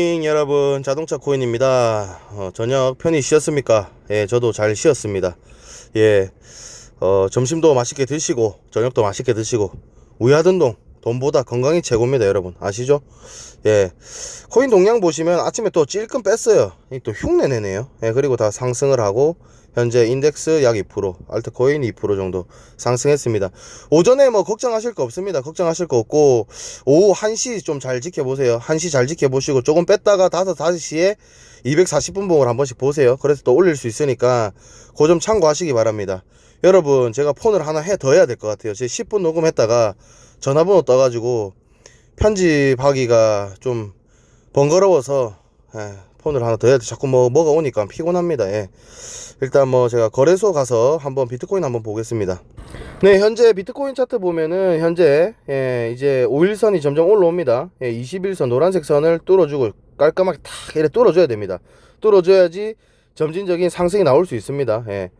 잉, 여러분 자동차 코인입니다. 어, 저녁 편히 쉬었습니까? 예, 저도 잘 쉬었습니다. 예, 어, 점심도 맛있게 드시고 저녁도 맛있게 드시고 우야든 동 돈보다 건강이 최고입니다, 여러분 아시죠? 예, 코인 동향 보시면 아침에 또 찔끔 뺐어요. 이또 흉내 내네요. 예, 그리고 다 상승을 하고 현재 인덱스 약 2%, 알트코인 2% 정도 상승했습니다. 오전에 뭐 걱정하실 거 없습니다. 걱정하실 거 없고 오후 1시 좀 잘 지켜보세요. 1시 잘 지켜보시고 조금 뺐다가 5, 5시에 240분 봉을 한 번씩 보세요. 그래서 또 올릴 수 있으니까 그 점 참고하시기 바랍니다. 여러분 제가 폰을 하나 해 더 해야 될 것 같아요. 제 10분 녹음했다가 전화번호 떠가지고 편집하기가 좀 번거로워서 예, 폰을 하나 더 해야 돼. 자꾸 뭐 뭐가 오니까 피곤합니다. 예. 일단 뭐 제가 거래소 가서 한번 비트코인 한번 보겠습니다. 네, 현재 비트코인 차트 보면은 현재 예, 이제 5일선이 점점 올라옵니다. 예, 21선 노란색 선을 뚫어주고 깔끔하게 탁 이렇게 뚫어줘야 됩니다. 뚫어줘야지 점진적인 상승이 나올 수 있습니다. 예.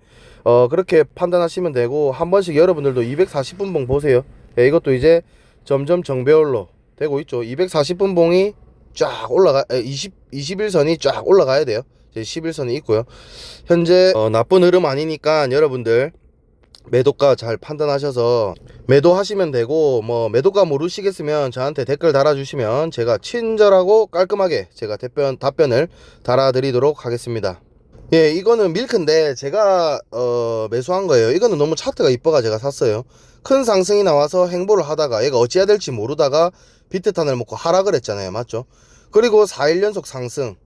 어, 그렇게 판단하시면 되고 한 번씩 여러분들도 240분 봉 보세요. 예, 이것도 이제 점점 정배열로 되고 있죠. 240분 봉이 쫙 올라가 20 21선이 쫙 올라가야 돼요. 이제 11선이 있고요. 현재 어, 나쁜 흐름 아니니까 여러분들 매도가 잘 판단하셔서 매도하시면 되고 뭐 매도가 모르시겠으면 저한테 댓글 달아주시면 제가 친절하고 깔끔하게 제가 답변 답변을 달아드리도록 하겠습니다. 예, 이거는 밀크인데 제가 어, 매수한 거예요. 이거는 너무 차트가 이뻐가 제가 샀어요. 큰 상승이 나와서 행보를 하다가 얘가 어찌해야 될지 모르다가 비트탄을 먹고 하락을 했잖아요. 맞죠? 그리고 4일 연속 상승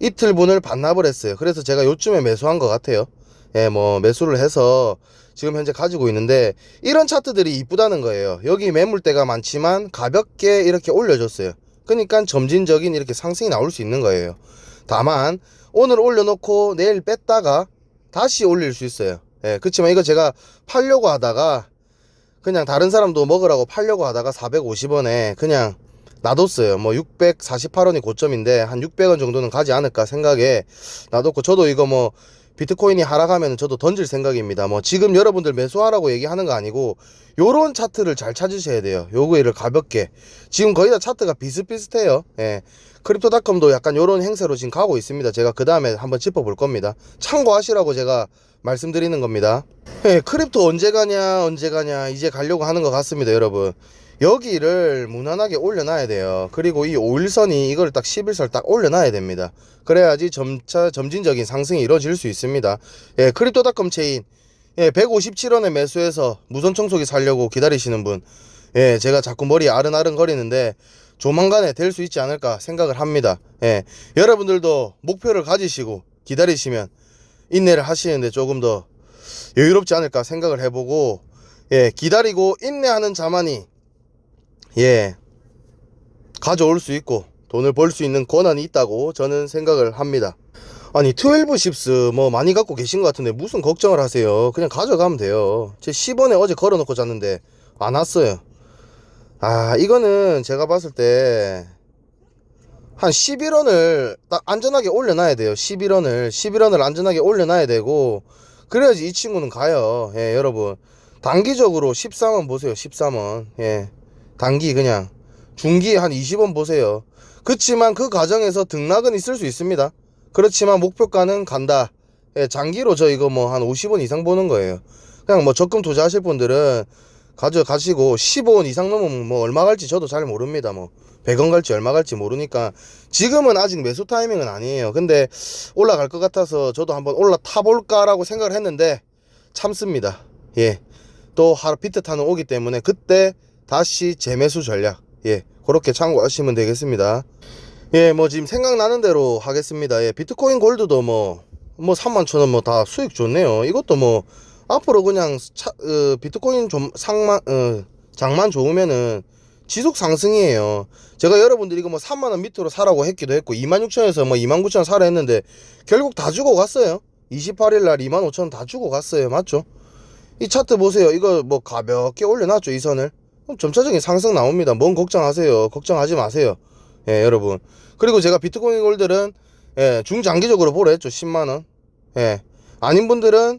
이틀분을 반납을 했어요. 그래서 제가 요쯤에 매수한 것 같아요. 예, 뭐 매수를 해서 지금 현재 가지고 있는데 이런 차트들이 이쁘다는 거예요. 여기 매물대가 많지만 가볍게 이렇게 올려줬어요. 그러니까 점진적인 이렇게 상승이 나올 수 있는 거예요. 다만 오늘 올려놓고 내일 뺐다가 다시 올릴 수 있어요. 예, 그렇지만 이거 제가 팔려고 하다가 그냥 다른 사람도 먹으라고 팔려고 하다가 450원에 그냥 놔뒀어요. 뭐 648원이 고점인데 한 600원 정도는 가지 않을까 생각에 놔뒀고 저도 이거 뭐 비트코인이 하락하면 저도 던질 생각입니다. 뭐 지금 여러분들 매수하라고 얘기하는 거 아니고 요런 차트를 잘 찾으셔야 돼요. 요거를 가볍게. 지금 거의 다 차트가 비슷비슷해요. 예. 크립토닷컴도 약간 요런 행세로 지금 가고 있습니다. 제가 그 다음에 한번 짚어볼 겁니다. 참고하시라고 제가 말씀드리는 겁니다. 예, 크립토 언제 가냐, 언제 가냐, 이제 가려고 하는 것 같습니다, 여러분. 여기를 무난하게 올려놔야 돼요. 그리고 이 5일선이 이걸 딱 11선 딱 올려놔야 됩니다. 그래야지 점차 점진적인 상승이 이루어질 수 있습니다. 예, 크립토닷컴 체인 예, 157원에 매수해서 무선 청소기 살려고 기다리시는 분. 예, 제가 자꾸 머리 아른아른 거리는데 조만간에 될 수 있지 않을까 생각을 합니다. 예, 여러분들도 목표를 가지시고 기다리시면 인내를 하시는데 조금 더 여유롭지 않을까 생각을 해보고 예, 기다리고 인내하는 자만이 예, 가져올 수 있고 돈을 벌 수 있는 권한이 있다고 저는 생각을 합니다. 아니 12 십스 뭐 많이 갖고 계신 것 같은데 무슨 걱정을 하세요. 그냥 가져가면 돼요. 제 10원에 어제 걸어놓고 잤는데 안 왔어요. 아 이거는 제가 봤을 때 한 11원을 딱 안전하게 올려놔야 돼요. 11원을 11원을 안전하게 올려놔야 되고 그래야지 이 친구는 가요. 예 여러분 단기적으로 13원 보세요. 13원 예 단기 그냥 중기 한 20원 보세요. 그렇지만 그 과정에서 등락은 있을 수 있습니다. 그렇지만 목표가는 간다. 예, 장기로 저 이거 뭐 한 50원 이상 보는 거예요. 그냥 뭐 적금 투자하실 분들은 가져가시고 15원 이상 넘으면 뭐 얼마 갈지 저도 잘 모릅니다. 뭐 100원 갈지 얼마 갈지 모르니까 지금은 아직 매수 타이밍은 아니에요. 근데 올라갈 것 같아서 저도 한번 올라타 볼까라고 생각을 했는데 참습니다. 예. 또 하루 비트 타는 오기 때문에 그때 다시 재매수 전략. 예. 그렇게 참고하시면 되겠습니다. 예, 뭐 지금 생각나는 대로 하겠습니다. 예, 비트코인 골드도 뭐, 뭐 3만 천원 뭐 다 수익 좋네요. 이것도 뭐, 앞으로 그냥 차, 어, 비트코인 좀 상만, 어, 장만 좋으면은 지속 상승이에요. 제가 여러분들이 이거 뭐 3만 원 밑으로 사라고 했기도 했고, 2만 6천 원에서 뭐 2만 9천 원 사라 했는데, 결국 다 주고 갔어요. 28일 날 2만 5천 원다 주고 갔어요. 맞죠? 이 차트 보세요. 이거 뭐 가볍게 올려놨죠, 이 선을. 점차적인 상승 나옵니다. 뭔 걱정하세요. 걱정하지 마세요. 예, 여러분. 그리고 제가 비트코인 골들은 예, 중장기적으로 보라 했죠. 10만 원. 예. 아닌 분들은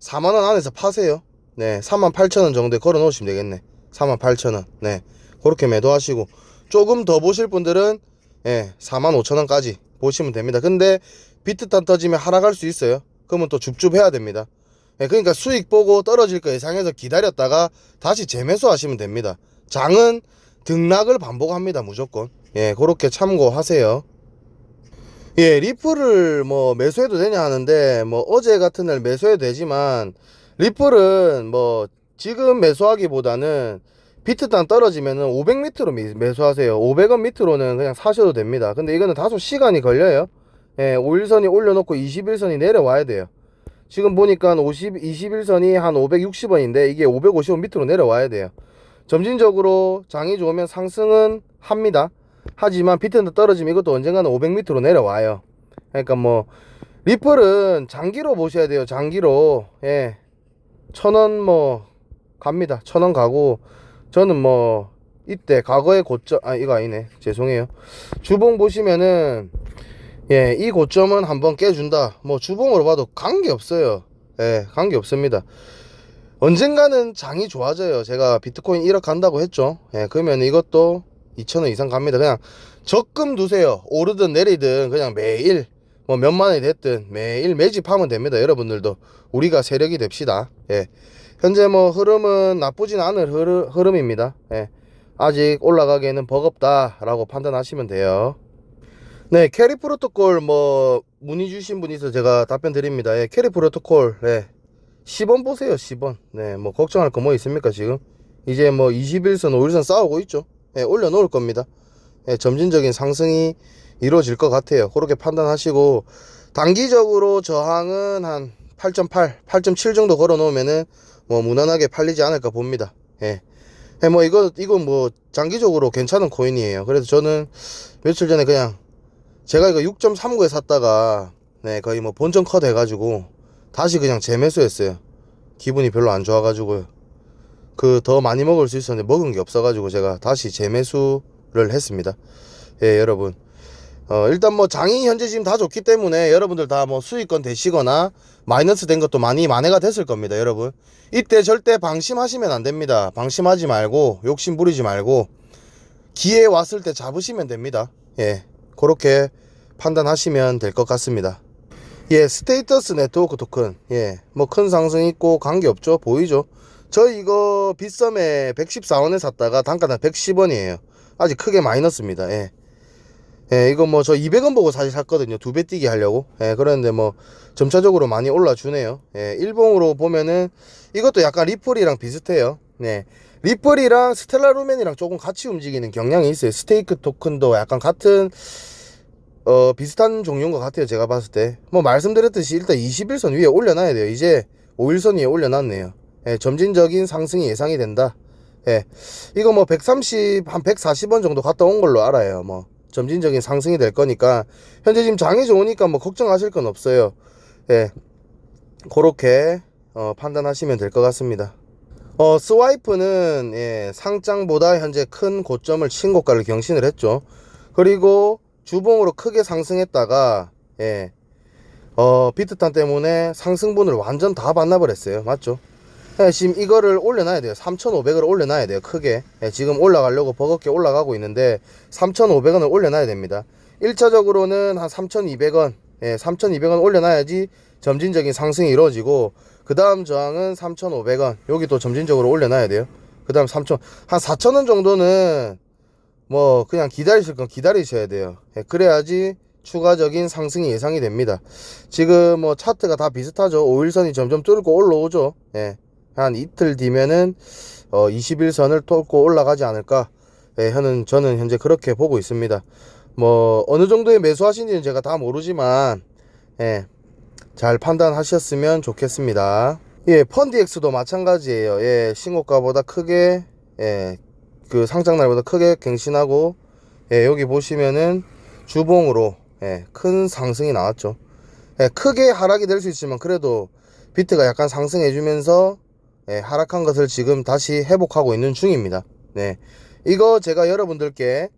4만 원 안에서 파세요. 네. 3만 8천 원 정도에 걸어 놓으시면 되겠네. 4만 8천 원. 네. 그렇게 매도하시고 조금 더 보실 분들은 예, 45,000원까지 보시면 됩니다. 근데 비트 탄 터지면 하락할 수 있어요. 그러면 또 줍줍 해야 됩니다. 예, 그러니까 수익 보고 떨어질 거 예상해서 기다렸다가 다시 재매수 하시면 됩니다. 장은 등락을 반복합니다. 무조건. 예, 그렇게 참고하세요. 예, 리플을 뭐 매수해도 되냐 하는데 뭐 어제 같은 날 매수해도 되지만 리플은 뭐 지금 매수하기보다는 비트단 떨어지면은 500 밑으로 미- 매수하세요. 500원 밑으로는 그냥 사셔도 됩니다. 근데 이거는 다소 시간이 걸려요. 예, 5일선이 올려놓고 21선이 내려와야 돼요. 지금 보니까 50, 21선이 한 560원인데 이게 550원 밑으로 내려와야 돼요. 점진적으로 장이 좋으면 상승은 합니다. 하지만 비트는 떨어지면 이것도 언젠가는 500 밑으로 내려와요. 그러니까 뭐 리플은 장기로 보셔야 돼요. 장기로 예, 천원 뭐 갑니다. 천 원 가고 저는 뭐 이때 과거의 고점 아 이거 아니네 죄송해요. 주봉 보시면은 예, 이 고점은 한번 깨준다. 뭐 주봉으로 봐도 관계 없어요. 예, 관계 없습니다. 언젠가는 장이 좋아져요. 제가 비트코인 1억 간다고 했죠. 예, 그러면 이것도 2천원 이상 갑니다. 그냥 적금 두세요. 오르든 내리든 그냥 매일 뭐 몇만 원이 됐든 매일 매집하면 됩니다. 여러분들도 우리가 세력이 됩시다. 예. 현재 뭐 흐름은 나쁘진 않은 흐름, 흐름입니다. 예. 아직 올라가기에는 버겁다라고 판단하시면 돼요. 네, 캐리 프로토콜 뭐 문의 주신 분 있어 제가 답변 드립니다. 예, 캐리 프로토콜 네. 10원 보세요, 10원. 네, 뭐 걱정할 거 뭐 있습니까, 지금? 이제 뭐 21선, 5일선 싸우고 있죠. 예, 올려 놓을 겁니다. 예, 점진적인 상승이 이루어질 것 같아요. 그렇게 판단하시고 단기적으로 저항은 한 8.8, 8.7 정도 걸어 놓으면은 뭐 무난하게 팔리지 않을까 봅니다. 예. 예, 뭐 이거 이건 뭐 장기적으로 괜찮은 코인이에요. 그래서 저는 며칠 전에 그냥 제가 이거 6.39에 샀다가 네 거의 뭐 본전 컷 해가지고 다시 그냥 재매수했어요. 기분이 별로 안 좋아가지고요. 그 더 많이 먹을 수 있었는데 먹은 게 없어가지고 제가 다시 재매수를 했습니다. 예 여러분 어 일단 뭐 장이 현재 지금 다 좋기 때문에 여러분들 다 뭐 수익권 되시거나 마이너스 된 것도 많이 만회가 됐을 겁니다 여러분 이때 절대 방심하시면 안 됩니다 방심하지 말고 욕심 부리지 말고 기회 왔을 때 잡으시면 됩니다 예 그렇게 판단하시면 될 것 같습니다 예 스테이터스 네트워크 토큰 예 뭐 큰 상승 있고 관계없죠 보이죠 저 이거 빗썸에 114원에 샀다가 단가는 110원이에요 아직 크게 마이너스입니다 예 예, 이거 뭐 저 200원 보고 사실 샀거든요. 두 배 뛰기 하려고. 예, 그런데 뭐 점차적으로 많이 올라주네요. 예, 일봉으로 보면은 이것도 약간 리플이랑 비슷해요. 네. 리플이랑 스텔라 루멘이랑 조금 같이 움직이는 경향이 있어요. 스테이크 토큰도 약간 같은 어 비슷한 종류인 것 같아요. 제가 봤을 때. 뭐 말씀드렸듯이 일단 21선 위에 올려놔야 돼요. 이제 5일선 위에 올려놨네요. 예, 점진적인 상승이 예상이 된다. 예. 이거 뭐 130, 한 140원 정도 갔다 온 걸로 알아요. 뭐. 점진적인 상승이 될 거니까 현재 지금 장이 좋으니까 뭐 걱정하실 건 없어요. 예. 그렇게 어, 판단하시면 될 것 같습니다. 어, 스와이프는 예, 상장보다 현재 큰 고점을 친 고가를 경신을 했죠. 그리고 주봉으로 크게 상승했다가 예. 어, 비트탄 때문에 상승분을 완전 다 반납을 했어요. 맞죠? 예, 지금 이거를 올려놔야 돼요. 3,500을 올려놔야 돼요. 크게. 예, 지금 올라가려고 버겁게 올라가고 있는데 3,500원을 올려놔야 됩니다. 1차적으로는 한 3,200원, 예, 3,200원 올려놔야지 점진적인 상승이 이루어지고 그 다음 저항은 3,500원. 여기 또 점진적으로 올려놔야 돼요. 그 다음 3,000, 한 4,000원 정도는 뭐 그냥 기다리실 건 기다리셔야 돼요. 예, 그래야지 추가적인 상승이 예상이 됩니다. 지금 뭐 차트가 다 비슷하죠. 5일선이 점점 뚫고 올라오죠. 예. 한 이틀 뒤면은 어 21선을 뚫고 올라가지 않을까. 예, 저는 저는 현재 그렇게 보고 있습니다. 뭐 어느 정도의 매수하신지는 제가 다 모르지만 예. 잘 판단하셨으면 좋겠습니다. 예, 펀디엑스도 마찬가지예요. 예, 신고가보다 크게 예, 그 상장날보다 크게 갱신하고 예, 여기 보시면은 주봉으로 예, 큰 상승이 나왔죠. 예, 크게 하락이 될 수 있지만 그래도 비트가 약간 상승해 주면서 예, 하락한 것을 지금 다시 회복하고 있는 중입니다. 네. 이거 제가 여러분들께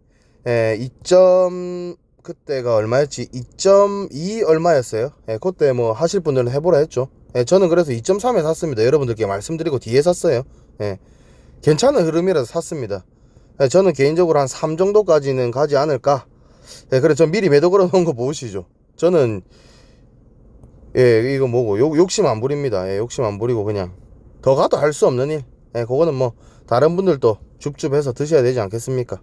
예, 2점 그때가 얼마였지? 2.2 얼마였어요? 예, 그때 뭐 하실 분들은 해보라 했죠. 예, 저는 그래서 2.3에 샀습니다. 여러분들께 말씀드리고 뒤에 샀어요. 예, 괜찮은 흐름이라서 샀습니다. 예, 저는 개인적으로 한 3 정도까지는 가지 않을까 예, 그래 전 미리 매도 걸어 놓은 거 보시죠. 저는 예, 이거 뭐고 욕, 욕심 안 부립니다. 예, 욕심 안 부리고 그냥 더 가도 할 수 없는 일. 예, 그거는 뭐 다른 분들도 줍줍해서 드셔야 되지 않겠습니까?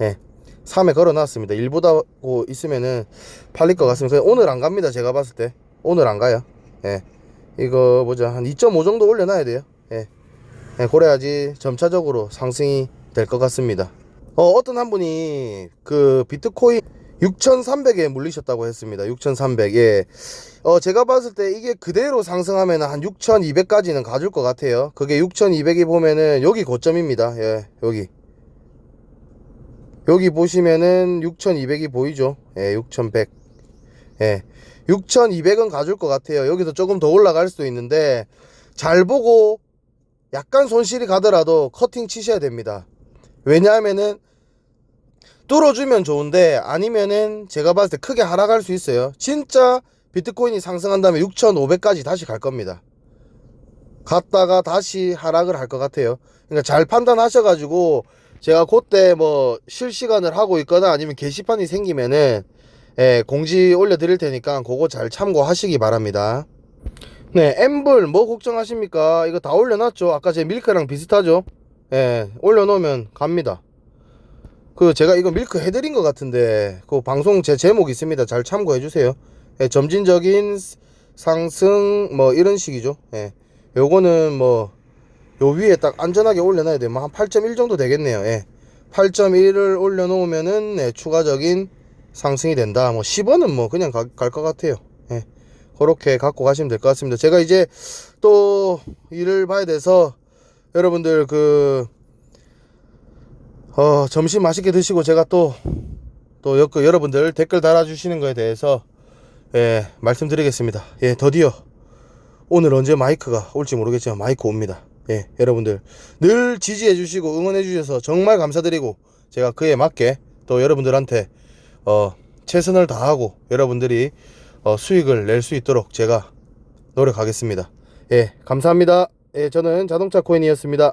예. 3에 걸어 놨습니다. 일보다고 있으면은 팔릴 것 같습니다. 오늘 안 갑니다. 제가 봤을 때. 오늘 안 가요. 예. 이거 보자. 한 2.5 정도 올려 놔야 돼요. 예. 예, 그래야지 점차적으로 상승이 될 것 같습니다. 어, 어떤 한 분이 그 비트코인 6,300에 물리셨다고 했습니다. 6,300. 예. 어, 제가 봤을 때 이게 그대로 상승하면 한 6,200까지는 가줄 것 같아요. 그게 6,200이 보면은 여기 고점입니다. 예, 여기. 여기 보시면은 6,200이 보이죠? 예, 6,100. 예. 6,200은 가줄 것 같아요. 여기서 조금 더 올라갈 수도 있는데, 잘 보고 약간 손실이 가더라도 커팅 치셔야 됩니다. 왜냐하면은, 뚫어주면 좋은데, 아니면은 제가 봤을 때 크게 하락할 수 있어요. 진짜 비트코인이 상승한 다음에 6,500까지 다시 갈 겁니다. 갔다가 다시 하락을 할 것 같아요. 그러니까 잘 판단하셔가지고, 제가 그때 뭐 실시간을 하고 있거나 아니면 게시판이 생기면은 예, 공지 올려드릴 테니까 그거 잘 참고하시기 바랍니다. 네, 엠블 뭐 걱정하십니까? 이거 다 올려놨죠. 아까 제 밀크랑 비슷하죠. 예, 올려놓으면 갑니다. 그 제가 이거 밀크 해드린 것 같은데 그 방송 제 제목 있습니다. 잘 참고해 주세요. 예, 점진적인 상승 뭐 이런 식이죠. 예, 요거는 뭐 요 위에 딱 안전하게 올려놔야 돼요. 뭐한8.1 정도 되겠네요. 예. 8.1을 올려놓으면은 네, 추가적인 상승이 된다. 뭐 10원은 뭐 그냥 갈 것 같아요. 예. 그렇게 갖고 가시면 될 것 같습니다. 제가 이제 또 일을 봐야 돼서 여러분들 그 어, 점심 맛있게 드시고 제가 또또 여러분들 댓글 달아주시는 거에 대해서 예, 말씀드리겠습니다. 예, 더디어 오늘 언제 마이크가 올지 모르겠지만 마이크 옵니다. 예, 여러분들 늘 지지해 주시고 응원해 주셔서 정말 감사드리고 제가 그에 맞게 또 여러분들한테 어, 최선을 다하고 여러분들이 어, 수익을 낼 수 있도록 제가 노력하겠습니다. 예, 감사합니다. 예, 저는 자동차 코인이었습니다.